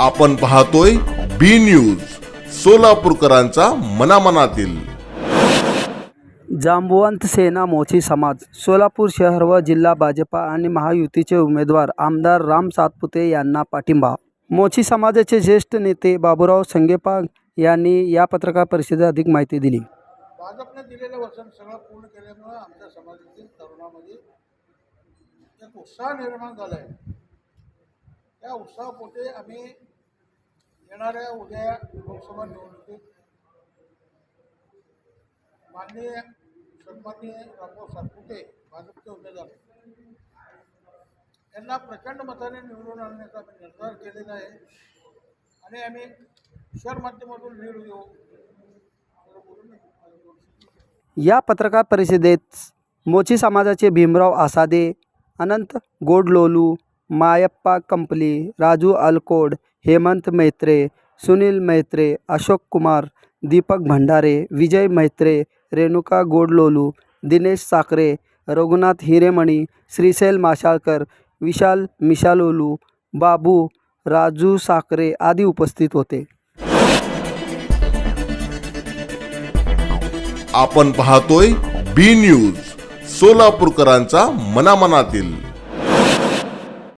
आपण पाहतोय बी न्यूज सोलापूरकरांचा मनामनातील. जांबुवंत सेना मोची समाज. सोलापूर शहर व जिल्हा भाजपा आणि महायुतीचे उमेदवार आमदार राम सातपुते यांना पाठिंबा. मोची समाजाचे ज्येष्ठ नेते बाबूराव संगेपाग यांनी या पत्रकार परिषदेत अधिक माहिती दिली. भाजपने दिलेलं वचन सगळं पूर्ण केल्यामुळं आमच्या समाजातील तरुणामध्ये एक उत्साह निर्माण झाला आहे त्या उत्साहापोटे आम्ही येणाऱ्या उद्या लोकसभा निवडणुकीत माननीय सन्माननीय रामभाऊ सातपुते भाजपचे उमेदवार यांना प्रचंड मताने निवडून आणण्याचा आम्ही निर्धार केलेला आहे. आणि आम्ही शहर माध्यमातून लीड देऊ या पत्रकार परिषदेत मोची समाजाचे भीमराव आसादे अनंत गोडलोलू मायप्पा कंपली राजू अलकोड हेमंत मैत्रे सुनील मैत्रे अशोक कुमार दीपक भंडारे विजय मैत्रे रेणुका गोडलोलू दिनेश साखरे रघुनाथ हिरेमणी श्रीशैल माशाळकर विशाल मिशालोलू बाबू राजू साखरे आदी उपस्थित होते. आपण पाहतोय बी न्यूज सोलापूरकरांचा मनामनातील.